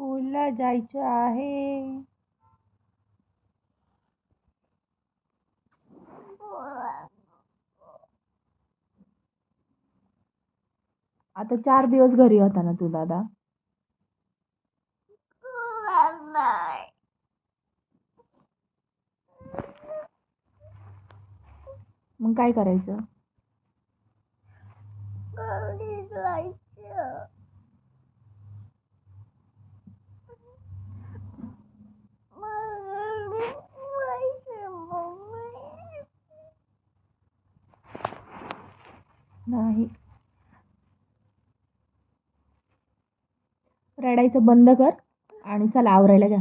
स्कूलला जायचं आहे. आता चार दिवस घरी होता ना तू दादा? मग काय करायचं? नाही. रडायचं बंद कर आणि चला आवरायला घ्या